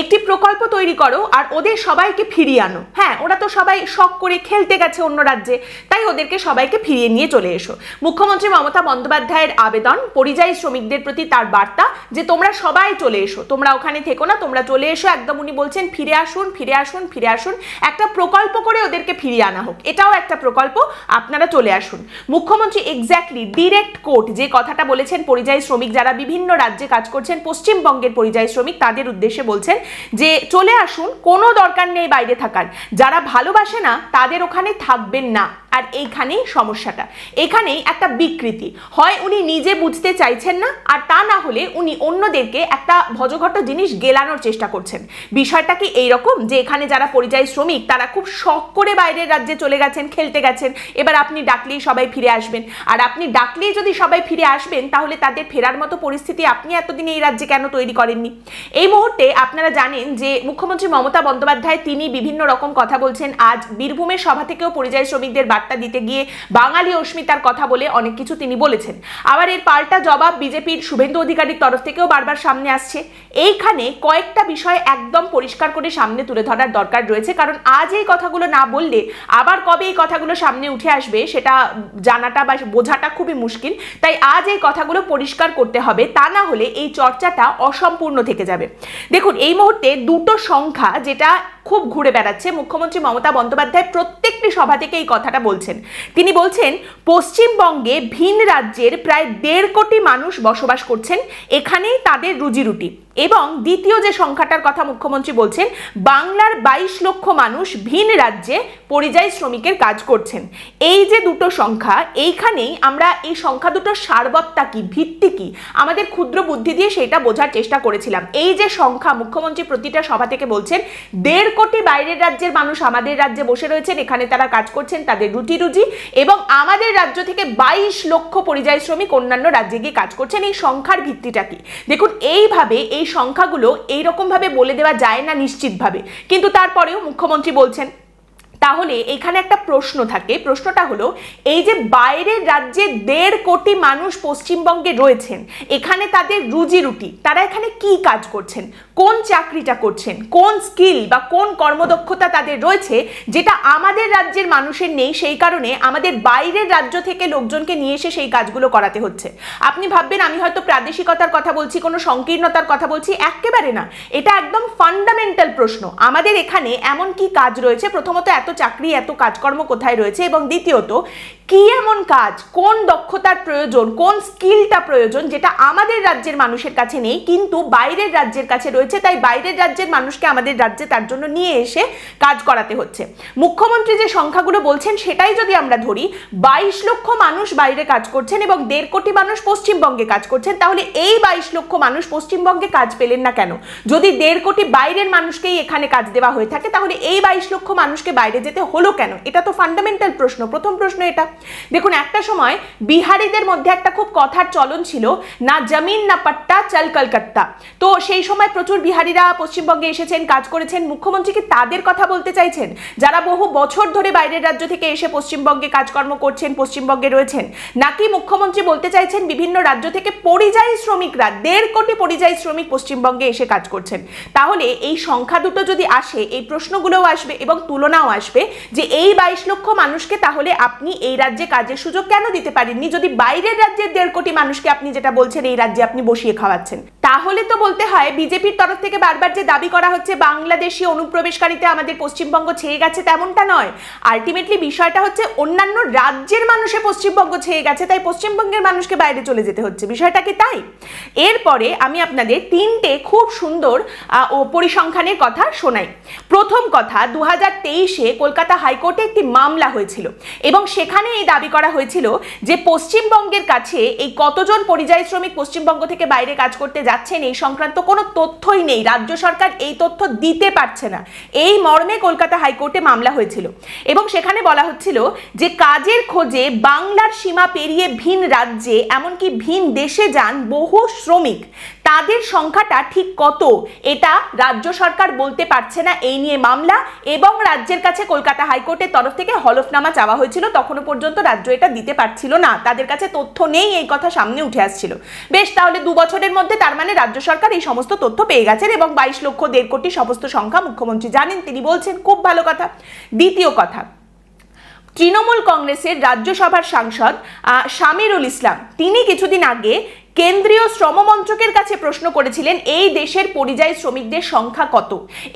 একটি প্রকল্প তৈরি করো আর ওদের সবাইকে ফিরিয়ে আনো। হ্যাঁ ওরা তো সবাই শখ করে খেলতে গেছে অন্য রাজ্যে, তাই ওদেরকে সবাইকে ফিরিয়ে নিয়ে চলে এসো। মুখ্যমন্ত্রী মমতা বন্দ্যোপাধ্যায়ের আবেদন, পরিযায়ী শ্রমিকদের প্রতি তার বার্তা যে তোমরা সবাই চলে এসো, তোমরা ওখানে থেকো না, তোমরা চলে এসো, একদম উনি বলছেন, ফিরে আসুন ফিরে আসুন ফিরে আসুন। একটা প্রকল্প করে ওদেরকে ফিরিয়ে আনা হোক, এটাও একটা প্রকল্প, আপনারা চলে আসুন। মুখ্যমন্ত্রী এক্স্যাক্টলি ডিরেক্ট কোর্ট যে কথাটা বলেছেন পরিযায়ী শ্রমিক, যারা বিভিন্ন রাজ্যে কাজ করছেন, পশ্চিমবঙ্গের পরিযায়ী শ্রমিক, তাদের উদ্দেশ্যে বলছেন যে চলে আসুন, কোনো দরকার নেই বাইরে থাকার। যারা ভালোবাসে না, তাদের ওখানে থাকবেন না। আর এইখানেই সমস্যাটা। এখানেই একটা বিকৃতি। হয় উনি নিজে বুঝতে চাইছেন না, আর তা না হলে উনি অন্যদেরকে একটা ভজঘট জিনিস গেলানোর চেষ্টা করছেন। বিষয়টা কি এইরকম যে এখানে যারা পরিযায়ী শ্রমিক, তারা খুব শখ করে বাইরের রাজ্যে চলে গেছেন, খেলতে গেছেন, এবার আপনি ডাকলেই সবাই ফিরে আসবেন। আর আপনি ডাকলেই যদি সবাই ফিরে আসবেন, তাহলে তাদের ফেরার মতো পরিস্থিতি আপনি এতদিন এই রাজ্যে কেন তৈরি করেননি? এই মুহূর্তে আপনারা জানেন যে মুখ্যমন্ত্রী মমতা বন্দ্যোপাধ্যায় তিনি বিভিন্ন রকম কথা বলছেন। আজ বীরভূমের সভা থেকেও পরিযায়ী শ্রমিকদের বার্তা দিতে গিয়ে বাঙালি অস্মিতার কথা বলে অনেক কিছু তিনি বলেছেন। আবার এর পাল্টা জবাব বিজেপির শুভেন্দু অধিকারীর তরফ থেকেও বারবার সামনে আসছে। এইখানে কয়েকটা বিষয় একদম পরিষ্কার করে সামনে তুলে ধরার দরকার রয়েছে, কারণ আজ এই কথাগুলো না বললে আবার কবে এই কথাগুলো সামনে উঠে আসবে সেটা জানাটা বা বোঝাটা খুবই মুশকিল। তাই আজ এই কথাগুলো পরিষ্কার করতে হবে, তা না হলে এই চর্চাটা অসম্পূর্ণ থেকে যাবে। দেখুন, এই মুহূর্তে দুটো সংখ্যা যেটা খুব ঘুরে বেড়াচ্ছে, মুখ্যমন্ত্রী মমতা বন্দ্যোপাধ্যায় প্রত্যেকটি সভা থেকে এই কথাটা বলছেন। তিনি বলছেন, পশ্চিমবঙ্গে ভিন রাজ্যের প্রায় দেড় কোটি মানুষ বসবাস করছেন, এখানেই তাদের রুজিরুটি। এবং দ্বিতীয় যে সংখ্যাটার কথা মুখ্যমন্ত্রী বলছেন, বাংলার বাইশ লক্ষ মানুষ ভিন রাজ্যে পরিযায়ী শ্রমিকের কাজ করছেন। এই যে দুটো সংখ্যা, এইখানেই আমরা এই সংখ্যা দুটোর সারবত্তা কি, ভিত্তি কি? আমাদের ক্ষুদ্র বুদ্ধি দিয়ে সেটা বোঝার চেষ্টা করেছিলাম। এই যে সংখ্যা, মুখ্যমন্ত্রী প্রতিটা সভা থেকে বলছেন, দেড় কোটি বাইরের রাজ্যের মানুষ আমাদের রাজ্যে বসে রয়েছেন, এখানে তারা কাজ করছেন, তাদের রুটি রুজি, এবং আমাদের রাজ্য থেকে বাইশ লক্ষ পরিযায়ী শ্রমিক অন্যান্য রাজ্যে গিয়ে কাজ করছেন। এই সংখ্যার ভিত্তিটা কি? দেখুন, এইভাবে, এই সংখ্যাগুলো এইরকমভাবে বলে দেওয়া যায় না নিশ্চিতভাবে। কিন্তু তারপরেও মুখ্যমন্ত্রী বলছেন তাহলে এখানে একটা প্রশ্ন থাকে। প্রশ্নটা হলো, এই যে বাইরের রাজ্যে দেড় কোটি মানুষ পশ্চিমবঙ্গে রয়েছেন, এখানে তাদের রুজি রুটি তারা এখানে কি কাজ করছেন? কোন চাকরিটা করছেন? কোন স্কিল বা কোন কর্মদক্ষতা তাদের রয়েছে, যেটা আমাদের রাজ্যের মানুষের নেই, সেই কারণে আমাদের বাইরের রাজ্য থেকে লোকজনকে নিয়ে এসে সেই কাজগুলো করাতে হচ্ছে। আপনি ভাববেন, আমি হয়তো প্রাদেশিকতার কথা বলছি, কোনো সংকীর্ণতার কথা বলছি, একেবারে না। এটা একদম ফান্ডামেন্টাল প্রশ্ন। আমাদের এখানে এমন কি কাজ রয়েছে? প্রথমত এত চাকরি, এত কাজকর্ম কোথায় রয়েছে? এবং দ্বিতীয়ত, কি এমন কাজ, কোন দক্ষতার প্রয়োজন, কোন স্কিলটা প্রয়োজন যেটা আমাদের রাজ্যের মানুষের কাছে নেই, কিন্তু বাইরের রাজ্যের কাছে রয়েছে, তাই বাইরের রাজ্যের মানুষকে আমাদের রাজ্যে তার জন্য নিয়ে এসে কাজ করাতে হচ্ছে। মুখ্যমন্ত্রী যে সংখ্যাগুলো বলছেন, সেটাই যদি আমরা ধরি, বাইশ লক্ষ মানুষ বাইরে কাজ করছেন এবং দেড় কোটি মানুষ পশ্চিমবঙ্গে কাজ করছেন, তাহলে এই বাইশ লক্ষ মানুষ পশ্চিমবঙ্গে কাজ পেলেন না কেন? যদি দেড় কোটি বাইরের মানুষকেই এখানে কাজ দেওয়া হয়ে থাকে, তাহলে এই বাইশ লক্ষ মানুষকে বাইরে যেতে হলো কেন? এটা তো ফান্ডামেন্টাল প্রশ্ন। প্রথম প্রশ্ন এটা। দেখুন, একটা সময় বিহারিদের মধ্যে একটা খুব কথার চলন ছিল, না জমিন, না পাট্টা, চল কলকাতা। তো সেই সময় প্রচুর বিহারিরা পশ্চিমবঙ্গে এসেছেন, কাজ করেছেন। মুখ্যমন্ত্রী কি তাদের কথা বলতে চাইছেন? যারা বহু বছর ধরে বাইরের রাজ্য থেকে এসে পশ্চিমবঙ্গে কাজকর্ম করছেন, পশ্চিমবঙ্গে রয়েছেন, নাকি মুখ্যমন্ত্রী বলতে চাইছেন, বিভিন্ন রাজ্য থেকে পরিযায়ী শ্রমিকরা, দেড় কোটি পরিযায়ী শ্রমিক পশ্চিমবঙ্গে এসে কাজ করছেন? তাহলে এই সংখ্যা দুটো যদি আসে, এই প্রশ্নগুলোও আসবে এবং তুলনাও আসবে। যে এই বাইশ লক্ষ মানুষকে তাহলে আপনি এই রাজ্যে কাজের সুযোগ কেন দিতে পারেননি? যদি বাইরের রাজ্যের দেড় কোটি মানুষকে আপনি যেটা বলছেন, এই রাজ্যে আপনি বসিয়ে খাওয়াচ্ছেন। তাহলে তো বলতে হয়, বিজেপির তরফ থেকে বারবার যে দাবি করা হচ্ছে, বাংলাদেশি অনুপ্রবেশকারীতে আমাদের পশ্চিমবঙ্গ ছেয়ে গেছে তেমনটা নয়। আলটিমেটলি বিষয়টা হচ্ছে, অন্যান্য রাজ্যের মানুষে পশ্চিমবঙ্গ ছেয়ে গেছে, তাই পশ্চিমবঙ্গের মানুষকে বাইরে চলে যেতে হচ্ছে। বিষয়টা কি তাই? এরপরে আমি আপনাদের তিনটে খুব সুন্দর ও পরিসংখ্যানের কথা শোনাই। প্রথম কথা দু হাজার তেইশে কলকাতা হাইকোর্টে একটি মামলা হয়েছিল এবং সেখানে এই দাবি করা হয়েছিল যে পশ্চিমবঙ্গের কাছে এই কতজন পরিযায়ী শ্রমিক পশ্চিমবঙ্গ থেকে বাইরে কাজ করতে যাচ্ছেন এই সংক্রান্ত কোনো তথ্যই নেই। রাজ্য সরকার এই তথ্য দিতে পারছে না। এই মর্মে কলকাতা হাইকোর্টে মামলা হয়েছিল এবং সেখানে বলা হচ্ছিল যে কাজের খোঁজে বাংলার সীমা পেরিয়ে ভিন রাজ্যে, এমনকি ভিন দেশে যান বহু শ্রমিক। তাদের সংখ্যাটা ঠিক কত? এটা রাজ্য সরকার বলতে পারছে না। এই নিয়ে মামলা এবং রাজ্যের কাছে কলকাতা হাইকোর্টের তরফ থেকে হলফনামা চাওয়া হয়েছিল। তখনও পর্যন্ত রাজ্য এটা দিতে পারছিল না। তাদের কাছে তথ্য নেই এই কথা সামনে উঠে আসছিল। বেশ তাহলে দু বছরের মধ্যে তার মানে রাজ্য সরকার এই সমস্ত তথ্য পেয়ে গেছেন এবং বাইশ লক্ষ দেড় কোটি সমস্ত সংখ্যা মুখ্যমন্ত্রী জানেন। তিনি বলছেন খুব ভালো কথা। দ্বিতীয় কথা তৃণমূল কংগ্রেসের রাজ্যসভার সাংসদ আহ, শামিরুল ইসলাম তিনি কিছুদিন আগে কেন্দ্রীয় শ্রম মন্ত্রকের কাছে প্রশ্ন করেছিলেন, এই দেশের পরিযায়ী শ্রমিকদের সংখ্যা কত?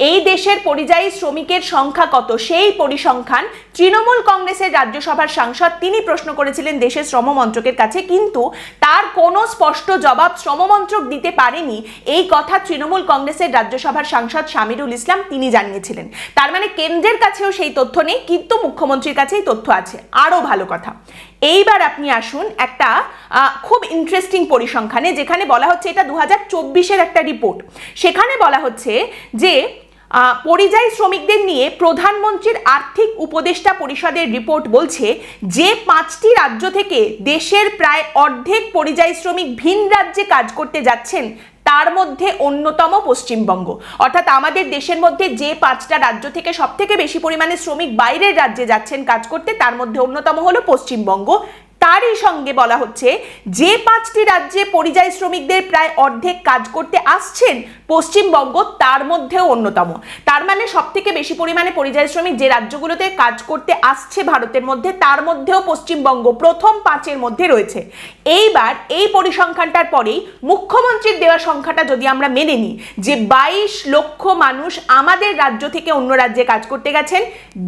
এই দেশের পরিযায়ী শ্রমিকের সংখ্যা কত? সেই পরিসংখ্যান তৃণমূল কংগ্রেসের রাজ্যসভার সাংসদ তিনি প্রশ্ন করেছিলেন দেশের শ্রম মন্ত্রকের কাছে, কিন্তু তার কোনো স্পষ্ট জবাব শ্রম মন্ত্রক দিতে পারেনি। এই কথা তৃণমূল কংগ্রেসের রাজ্যসভার সাংসদ শামিরুল ইসলাম তিনি জানিয়েছিলেন। তার মানে কেন্দ্রের কাছেও সেই তথ্য নেই, কিন্তু মুখ্যমন্ত্রীর কাছেই তথ্য আছে। আরও ভালো কথা। এইবার আপনি আসুন একটা খুব ইন্টারেস্টিং পরিসংখ্যানে যেখানে বলা হচ্ছে এটা দু হাজার একটা রিপোর্ট সেখানে বলা হচ্ছে যে পরিযায়ী শ্রমিকদের নিয়ে প্রধানমন্ত্রীর আর্থিক উপদেষ্টা পরিষদের রিপোর্ট বলছে যে, পাঁচটি রাজ্য থেকে দেশের প্রায় অর্ধেক পরিযায়ী শ্রমিক ভিন রাজ্যে কাজ করতে যাচ্ছেন, তার মধ্যে অন্যতম পশ্চিমবঙ্গ। অর্থাৎ আমাদের দেশের মধ্যে যে পাঁচটা রাজ্য থেকে সব থেকে বেশি পরিমাণে শ্রমিক বাইরের রাজ্যে যাচ্ছেন কাজ করতে, তার মধ্যে অন্যতম হলো পশ্চিমবঙ্গ। তারই সঙ্গে বলা হচ্ছে, যে পাঁচটি রাজ্যে পরিযায়ী শ্রমিকদের প্রায় অর্ধেক কাজ করতে আসছেন, পশ্চিমবঙ্গ তার মধ্যেও অন্যতম। তার মানে সব থেকে বেশি পরিমাণে পরিযায়ী শ্রমিক যে রাজ্যগুলোতে কাজ করতে আসছে ভারতের মধ্যে, তার মধ্যেও পশ্চিমবঙ্গ প্রথম পাঁচের মধ্যে রয়েছে। এইবার এই পরিসংখ্যানটার পরেই মুখ্যমন্ত্রীর দেওয়া সংখ্যাটা যদি আমরা মেনে নিই, যে বাইশ লক্ষ মানুষ আমাদের রাজ্য থেকে অন্য রাজ্যে কাজ করতে গেছেন,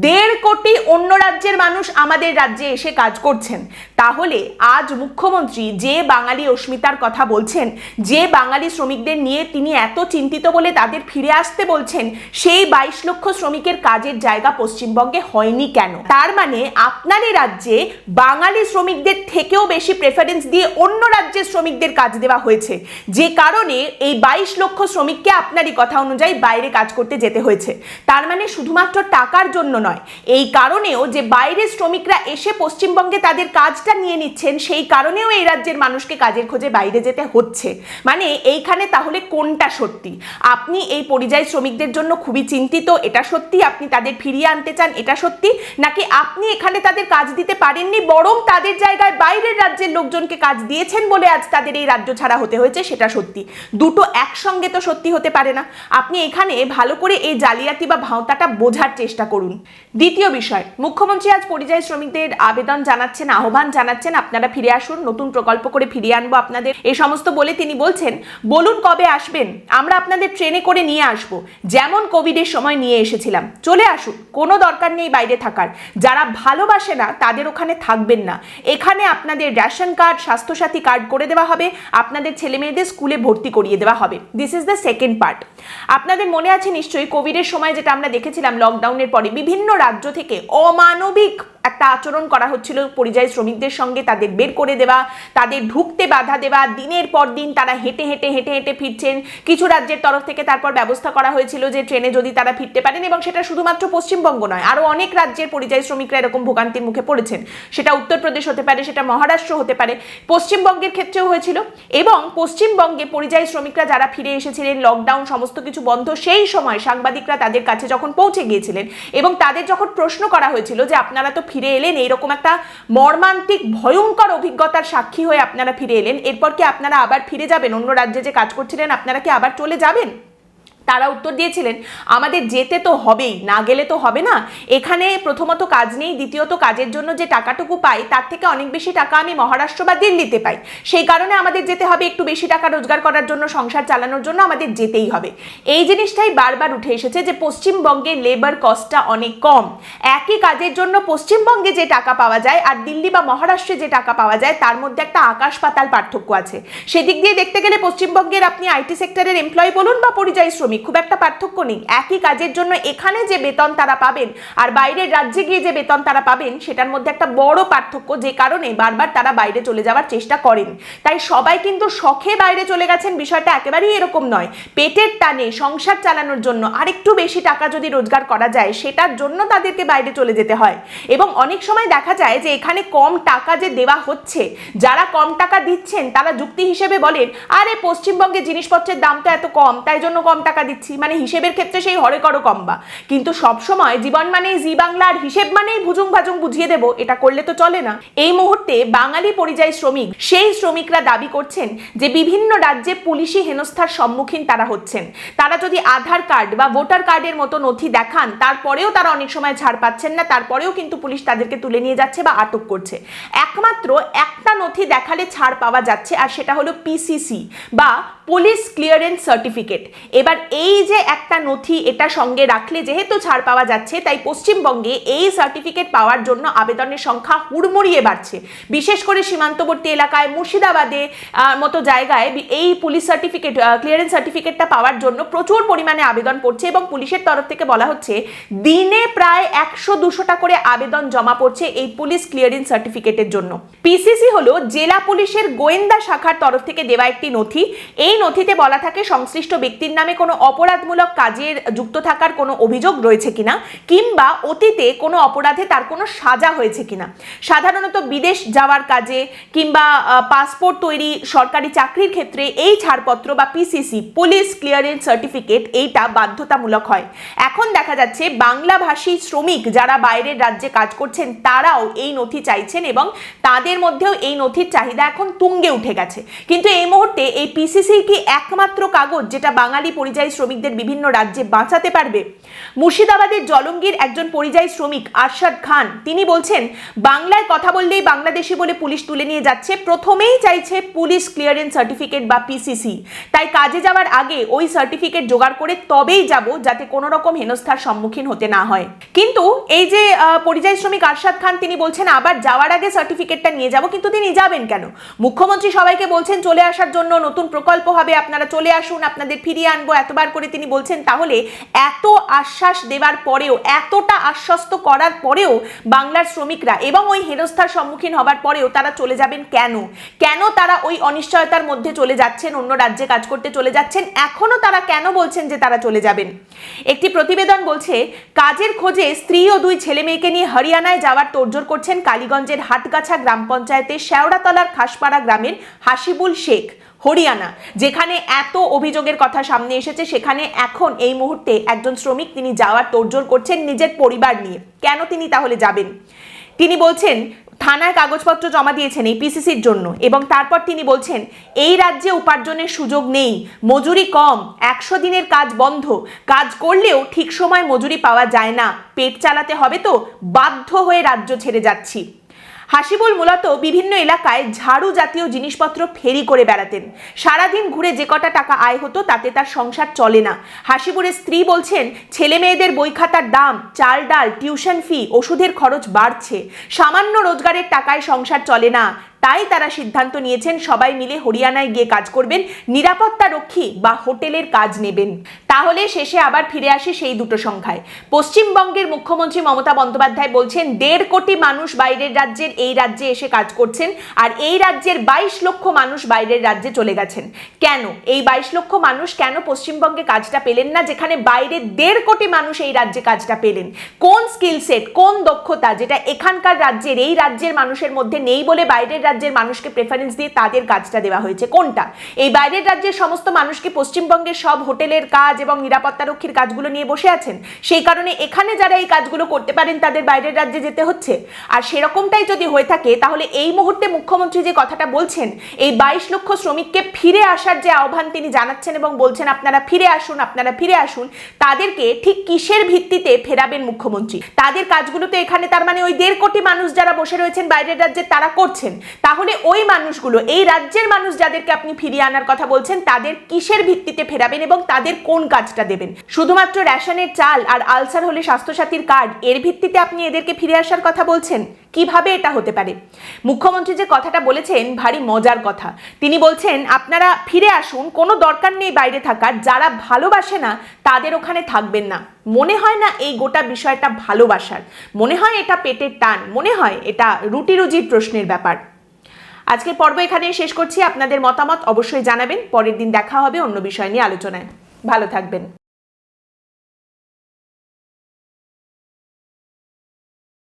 দেড় কোটি অন্য রাজ্যের মানুষ আমাদের রাজ্যে এসে কাজ করছেন। তাহলে আজ মুখ্যমন্ত্রী যে বাঙালি অস্মিতার কথা বলছেন, যে বাঙালি শ্রমিকদের নিয়ে তিনি এত চিন্তিত বলে তাদের ফিরে আসতে বলছেন, সেই বাইশ লক্ষ শ্রমিকের কাজের জায়গা পশ্চিমবঙ্গে হয়নি কেন? তার মানে আপনারই রাজ্যে বাঙালি শ্রমিকদের থেকেও বেশি প্রেফারেন্স দিয়ে অন্য রাজ্যের শ্রমিকদের কাজ দেওয়া হয়েছে। যে কারণে এই বাইশ লক্ষ শ্রমিককে আপনারই কথা অনুযায়ী বাইরে কাজ করতে যেতে হয়েছে। তার মানে শুধুমাত্র টাকার জন্য নয়, এই কারণেও যে বাইরের শ্রমিকরা এসে পশ্চিমবঙ্গে তাদের কাজটা নিয়ে নিচ্ছেন, সেই কারণেও এই রাজ্যের মানুষকে কাজের খোঁজে বাইরে যেতে হচ্ছে। মানে এইখানে তাহলে কোনটা সত্যি? আপনি এই পরিযায়ী শ্রমিকদের জন্য খুবই চিন্তিত, এটা সত্যি? আপনি তাদের ফিরিয়ে আনতে চান, এটা সত্যি? নাকি আপনি এখানে তাদের কাজ দিতে পারেননি, বরং তাদের জায়গায় বাইরের রাজ্যের লোকজনকে কাজ দিয়েছেন বলে আজ তাদের এই রাজ্য ছাড়া হতে হয়েছে, সেটা সত্যি। দুটো একসঙ্গে তো সত্যি হতে পারে না। আপনি এখানে ভালো করে এই জালিয়াতি বা ভাওতাটা বোঝার চেষ্টা করুন। দ্বিতীয় বিষয়, মুখ্যমন্ত্রী আজ পরিযায়ী শ্রমিকদের আবেদন জানাচ্ছেন, আহ্বান জানাচ্ছেন। আপনারা ফিরে আসুন, নতুন প্রকল্প করে ফিরিয়ে আনব আপনাদের। এই সমস্ত বলে তিনি বলছেন, বলুন কবে আসবেন? আমরা আপনাদের ট্রেনে করে নিয়ে আসব। যেমন কোভিডের সময় নিয়ে এসেছিলাম। চলে আসুন, কোনো দরকার নেই বাইরে থাকার। যারা ভালোবাসে না, তাদের ওখানে থাকবেন না। এখানে আপনাদের রেশন কার্ড, স্বাস্থ্যসাথী কার্ড করে দেওয়া হবে। আপনাদের ছেলে মেয়েদের স্কুলে ভর্তি করিয়ে দেওয়া হবে। This is the second part আপনাদের মনে আছে নিশ্চয়ই কোভিডের সময় যেটা আমরা দেখেছিলাম লকডাউনের পরে বিভিন্ন রাজ্য থেকে অমানবিক একটা আচরণ করা হচ্ছিল পরিযায়ী শ্রমিকদের সঙ্গে তাদের বের করে দেওয়া, তাদের ঢুকতে বাধা দেওয়া, দিনের পর দিন তারা হেঁটে হেঁটে হেঁটে হেঁটে ফিরছেন। কিছু রাজ্যের তরফ থেকে তারপর ব্যবস্থা করা হয়েছিল যে ট্রেনে যদি তারা ফিরতে পারেন এবং সেটা শুধুমাত্র পশ্চিমবঙ্গ নয়, আরও অনেক রাজ্যের পরিযায়ী শ্রমিকরা এরকম ভোগান্তির মুখে পড়েছেন। সেটা উত্তরপ্রদেশ হতে পারে, সেটা মহারাষ্ট্র হতে পারে। পশ্চিমবঙ্গের ক্ষেত্রেও হয়েছিল এবং পশ্চিমবঙ্গে পরিযায়ী শ্রমিকরা যারা ফিরে এসেছিলেন লকডাউন সমস্ত কিছু বন্ধ, সেই সময় সাংবাদিকরা তাদের কাছে যখন পৌঁছে গিয়েছিলেন এবং তাদের যখন প্রশ্ন করা হয়েছিল যে আপনারা তো ফিরে এলেন, এইরকম একটা মর্মান্তিক ভয়ঙ্কর অভিজ্ঞতার সাক্ষী হয়ে আপনারা ফিরে এলেন। এরপর কি আপনারা আবার ফিরে যাবেন? অন্য রাজ্যে যে কাজ করছিলেন, আপনারা কি আবার চলে যাবেন? তারা উত্তর দিয়েছিলেন, আমাদের যেতে তো হবেই, না গেলে তো হবে না। এখানে প্রথমত কাজ নেই, দ্বিতীয়ত কাজের জন্য যে টাকাটুকু পাই, তার থেকে অনেক বেশি টাকা আমি মহারাষ্ট্র বা দিল্লিতে পাই। সেই কারণে আমাদের যেতে হবে, একটু বেশি টাকা রোজগার করার জন্য, সংসার চালানোর জন্য আমাদের যেতেই হবে। এই জিনিসটাই বারবার উঠে এসেছে যে পশ্চিমবঙ্গে লেবার কস্টটা অনেক কম। একই কাজের জন্য পশ্চিমবঙ্গে যে টাকা পাওয়া যায় আর দিল্লি বা মহারাষ্ট্রে যে টাকা পাওয়া যায়, তার মধ্যে একটা আকাশ পাতাল পার্থক্য আছে। সেদিক দিয়ে দেখতে গেলে পশ্চিমবঙ্গের আপনি আইটি সেক্টরের এমপ্লয়ি বলুন বা পরিযায়ী শ্রমিক শ্রমিক খুব একটা পার্থক্য নেই। একই কাজের জন্য এখানে যে বেতন তারা পাবেন আর বাইরের রাজ্যে গিয়ে যে বেতন তারা পাবেন, সেটার মধ্যে একটা বড় পার্থক্য যে কারণে বারবার তারা বাইরে চলে যাওয়ার চেষ্টা করেন। তাই সবাই কিন্তু শখে বাইরে চলে গেছেন, বিষয়টা একেবারেই এরকম নয়। পেটের টানে সংসার চালানোর জন্য আরেকটু বেশি টাকা যদি রোজগার করা যায়, সেটার জন্য তাদেরকে বাইরে চলে যেতে হয়। এবং অনেক সময় দেখা যায় যে এখানে কম টাকা যে দেওয়া হচ্ছে, যারা কম টাকা দিচ্ছেন, তারা যুক্তি হিসেবে বলেন, আরে, পশ্চিমবঙ্গে জিনিসপত্রের দাম তো এত কম, তাই জন্য কম টাকা দিচ্ছি। মানে হিসেবের ক্ষেত্রে সেই হরে করো কম্বা। কিন্তু সবসময় জীবন মানেই জি বাংলা, আর হিসেব মানেই ভুজুং ভাজুং বুঝিয়ে দেবো, এটা করলে তো চলে না। এই মুহূর্তে বাঙালি পরিযায়ী শ্রমিক, সেই শ্রমিকরা দাবি করছেন যে বিভিন্ন রাজ্যে পুলিশি হেনস্থার সম্মুখীন তারা হচ্ছেন। তারা যদি আধার কার্ড বা ভোটার কার্ডের মতো নথি দেখান, তারপরেও তারা অনেক সময় ছাড় পাচ্ছেন না, তারপরেও কিন্তু পুলিশ তাদেরকে তুলে নিয়ে যাচ্ছে বা আটক করছে। একমাত্র একটা নথি দেখালে ছাড় পাওয়া যাচ্ছে, আর সেটা হলো পিসিসি বা পুলিশ ক্লিয়ারেন্স সার্টিফিকেট। এবার এই যে একটা নথি এটা সঙ্গে রাখলে যেহেতু ছাড় পাওয়া যাচ্ছে, তাই পশ্চিমবঙ্গে এই সার্টিফিকেট পাওয়ার জন্য আবেদনের সংখ্যা হুড়মুড়িয়ে বাড়ছে। বিশেষ করে সীমান্তবর্তী এলাকায়, মুর্শিদাবাদে মতো জায়গায় এই পুলিশ সার্টিফিকেট ক্লিয়ারেন্স সার্টিফিকেটটা পাওয়ার জন্য প্রচুর পরিমাণে আবেদন পড়ছে এবং পুলিশের তরফ থেকে বলা হচ্ছে, দিনে প্রায় একশো দুশোটা করে আবেদন জমা পড়ছে এই পুলিশ ক্লিয়ারেন্স সার্টিফিকেটের জন্য। পিসিসি হলো জেলা পুলিশের গোয়েন্দা শাখার তরফ থেকে দেওয়া একটি নথি। এই নথিতে বলা থাকে, সংশ্লিষ্ট ব্যক্তির নামে কোনো অপরাধমূলক কাজের যুক্ত থাকার কোনো অভিযোগ রয়েছে কিনা, কিংবা অতীতে কোনো অপরাধে তার কোনো সাজা হয়েছে কিনা। সাধারণত বিদেশ যাওয়ার কাজে কিংবা পাসপোর্ট তৈরি সরকারি চাকরির ক্ষেত্রে এই ছাড়পত্র বা পিসিসি পুলিশ ক্লিয়ারেন্স সার্টিফিকেট, এইটা বাধ্যতামূলক হয়। এখন দেখা যাচ্ছে বাংলাভাষী শ্রমিক যারা বাইরের রাজ্যে কাজ করছেন, তারাও এই নথি চাইছেন এবং তাদের মধ্যেও এই নথির চাহিদা এখন তুঙ্গে উঠে গেছে। কিন্তু এই মুহূর্তে এই পিসিসি কি একমাত্র কাগজ যেটা বাঙালি পরিযায়ী শ্রমিকদের বিভিন্ন রাজ্যে বাঁচাতে পারবে? মুর্শিদাবাদের জলঙ্গির একজন পরিযায়ী শ্রমিক আরশাদ খান, তিনি বলছেন, বাংলায় কথা বললেই বাংলাদেশি বলে পুলিশ তুলে নিয়ে যাচ্ছে, প্রথমেই চাইছে পুলিশ ক্লিয়ারেন্স সার্টিফিকেট বা পিসিসি তাই কাজে যাওয়ার আগে ওই সার্টিফিকেট জোগাড় করে তবেই যাব যাতে কোনো রকম হেনস্থার সম্মুখীন হতে না হয়। কিন্তু এই যে পরিযায়ী শ্রমিক আরশাদ খান, তিনি বলছেন, আবার যাওয়ার আগে সার্টিফিকেটটা নিয়ে যাব, কিন্তু তিনি যাবেন কেন? মুখ্যমন্ত্রী সবাইকে বলছেন, চলে আসার জন্য নতুন প্রকল্প হবে আপনারা চলে আসুন, আপনাদের ফিরিয়ে আনব, এতবার করে তিনি বলছেন, তাহলে এত আশ্বাস দেওয়ার পরেও, এতটা আশ্বস্ত করার পরেও বাংলার শ্রমিকরা এবং ওই হেনস্থার সম্মুখীন হবার পরেও তারা চলে যাবেন কেন? কেন তারা ওই অনিশ্চয়তার মধ্যে চলে যাচ্ছেন, অন্য রাজ্যে কাজ করতে চলে যাচ্ছেন? এখনও তারা কেন বলছেন যে তারা চলে যাবেন? একটি প্রতিবেদন বলছে, কাজের খোঁজে স্ত্রী ও দুই ছেলে মেয়েকে নিয়ে হরিয়ানায় যাওয়ার তোড়জোড় করছেন কালীগঞ্জের হাটগাছা গ্রাম পঞ্চায়েতের শেওড়াতলার খাসপাড়া গ্রামের হাসিবুল শেখ। হরিয়ানা, যেখানে এত অভিযোগের কথা সামনে এসেছে, সেখানে এখন এই মুহূর্তে একজন শ্রমিক তিনি যাওয়ার তোড়জোড় করছেন নিজের পরিবার নিয়ে। কেন তিনি তাহলে যাবেন? তিনি বলছেন, থানায় কাগজপত্র জমা দিয়েছেন এই পিসিসির জন্য এবং তারপর তিনি বলছেন, এই রাজ্যে উপার্জনের সুযোগ নেই, মজুরি কম, একশো দিনের কাজ বন্ধ, কাজ করলেও ঠিক সময় মজুরি পাওয়া যায় না, পেট চালাতে হবে তো, বাধ্য হয়ে রাজ্য ছেড়ে যাচ্ছি। হাসিবুল মূলত বিভিন্ন এলাকায় ঝাড়ু জাতীয় জিনিসপত্র ফেরি করে বেড়াতেন। সারাদিন ঘুরে যে কটা টাকা আয় হতো, তাতে তার সংসার চলে না। হাসিবুরের স্ত্রী বলছেন, ছেলে মেয়েদের বই খাতার দাম, চাল ডাল, টিউশন ফি, ওষুধের খরচ বাড়ছে। সামান্য রোজগারের টাকায় সংসার চলে না। তাই তারা সিদ্ধান্ত নিয়েছেন সবাই মিলে হরিয়ানায় গিয়ে কাজ করবেন নিরাপত্তা রক্ষী বা হোটেলের কাজ নেবেন। তাহলে শেষে আবার ফিরে আসি সেই দুটো সংখ্যায়। পশ্চিমবঙ্গের মুখ্যমন্ত্রী মমতা বন্দ্যোপাধ্যায় বলছেন, দেড় কোটি মানুষ বাইরের রাজ্যের, এই রাজ্যে এসে কাজ করছেন আর এই রাজ্যের বাইশ লক্ষ মানুষ বাইরের রাজ্যে চলে গেছেন। কেন? এই বাইশ লক্ষ মানুষ কেন পশ্চিমবঙ্গে কাজটা পেলেন না, যেখানে বাইরে দেড় কোটি মানুষ এই রাজ্যে কাজটা পেলেন? কোন স্কিল সেট কোন দক্ষতা যেটা এখানকার রাজ্যের, এই রাজ্যের মানুষের মধ্যে নেই বলে বাইরের রাজ্যের মানুষকে প্রেফারেন্স দিয়ে তাদের কাজটা দেওয়া হয়েছে। কোনটা? এই বাইরের রাজ্যের সমস্ত মানুষকে পশ্চিমবঙ্গের সব হোটেলের কাজ এবং নিরাপত্তারক্ষীর কাজগুলো নিয়ে বসে আছেন। সেই কারণে এখানে যারা এই কাজগুলো করতে পারেন, তাদের বাইরের রাজ্যে যেতে হচ্ছে। আর সেরকমটাই যদি হয়ে থাকে, তাহলে এই মুহূর্তে মুখ্যমন্ত্রী যে কথাটা বলছেন, এই বাইশ লক্ষ শ্রমিককে ফিরে আসার যে আহ্বান তিনি জানাচ্ছেন এবং বলছেন, আপনারা ফিরে আসুন, আপনারা ফিরে আসুন। তাদেরকে ঠিক কিসের ভিত্তিতে ফেরাবেন মুখ্যমন্ত্রী? তাদের কাজগুলো তো এখানে তার মানে ওই দেড় কোটি মানুষ যারা বসে রয়েছেন বাইরের রাজ্যে, তারা করছেন। তাহলে ওই মানুষগুলো, এই রাজ্যের মানুষ যাদেরকে আপনি ফিরিয়ে আনার কথা বলছেন, তাদের কিসের ভিত্তিতে ফেরাবেন এবং তাদের কোন কাজটা দেবেন? শুধুমাত্র রেশনের চাল আর আলসার হলে স্বাস্থ্যসাথীর কার্ড, এর ভিত্তিতে আপনি এদেরকে ফিরে আসার কথা বলছেন? কীভাবে এটা হতে পারে? মুখ্যমন্ত্রী যে কথাটা বলেছেন, ভারী মজার কথা। তিনি বলছেন, আপনারা ফিরে আসুন, কোনো দরকার নেই বাইরে থাকার। যারা ভালোবাসে না, তাদের ওখানে থাকবেন না। মনে হয় না এই গোটা বিষয়টা ভালোবাসার। মনে হয় এটা পেটের টান। মনে হয় এটা রুটি রুজির প্রশ্নের ব্যাপার। আজকের পর্ব এখানেই শেষ করছি। আপনাদের মতামত অবশ্যই জানাবেন। পরের দিন দেখা হবে অন্য বিষয় নিয়ে আলোচনায়। ভালো থাকবেন।